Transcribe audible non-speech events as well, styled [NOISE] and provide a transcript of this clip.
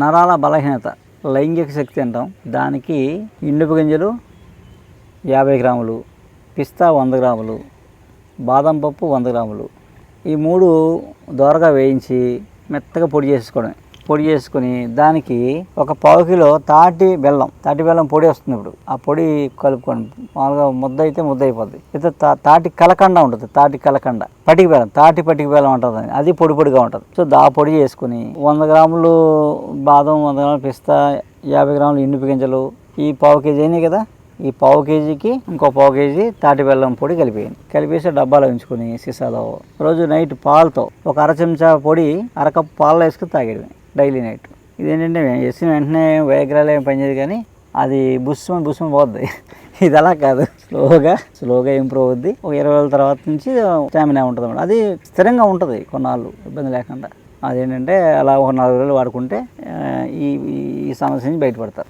నరాల బలహీనత లైంగిక శక్తి అంటాం. దానికి ఇండుపు గింజలు యాభై గ్రాములు పిస్తా వంద గ్రాములు బాదం పప్పు వంద గ్రాములు. ఈ మూడు దోరగా వేయించి మెత్తగా పొడి చేసుకోవడం పొడి చేసుకుని దానికి ఒక పావు కిలో తాటి బెల్లం తాటి బెల్లం పొడి వస్తుంది ఇప్పుడు. ఆ పొడి కలుపుకోండి మామూలుగా ముద్ద అయితే ముద్ద అయిపోద్ది. అయితే తా- తాటి కలకండ ఉంటుంది తాటి కలకండ. పటికి బెల్లం తాటి పటికి బెల్లం ఉంటుంది అది. పొడి పొడిగా ఉంటుంది. సో దా పొడి చేసుకుని వంద గ్రాములు బాదం వంద గ్రాములు పిస్తా యాభై గ్రాములు ఎండు గింజలు ఈ పావు కేజీ అయినాయి కదా? ఈ పావు కేజీకి ఇంకో పావు కేజీ తాటి బెల్లం పొడి కలిపేయండి. కలిపేసి డబ్బాలో ఉంచుకొని సీసాలో రోజు నైట్ పాలతో ఒక అర చెంచా పొడి అరకప్పు పాలలో వేసుకుని తాగేయడమే. Daily night. ఇదేంటంటే వేసిన వెంటనే వేగరాలు ఏం పనిచేయదు కానీ అది బుస్సుమని బుస్సుమని పోద్ది. [LAUGHS] ఇది అలా కాదు. స్లోగా స్లోగా ఇంప్రూవ్ అవుద్ది. ఒక ఇరవై రోజుల తర్వాత నుంచి స్టామినా ఉంటుంది అన్నమాట. అది స్థిరంగా ఉంటుంది కొన్నాళ్ళు ఇబ్బంది లేకుండా. అదేంటంటే అలా ఒక నాలుగు రోజులు వాడుకుంటే ఈ ఈ సమస్య నుంచి బయటపడతారు.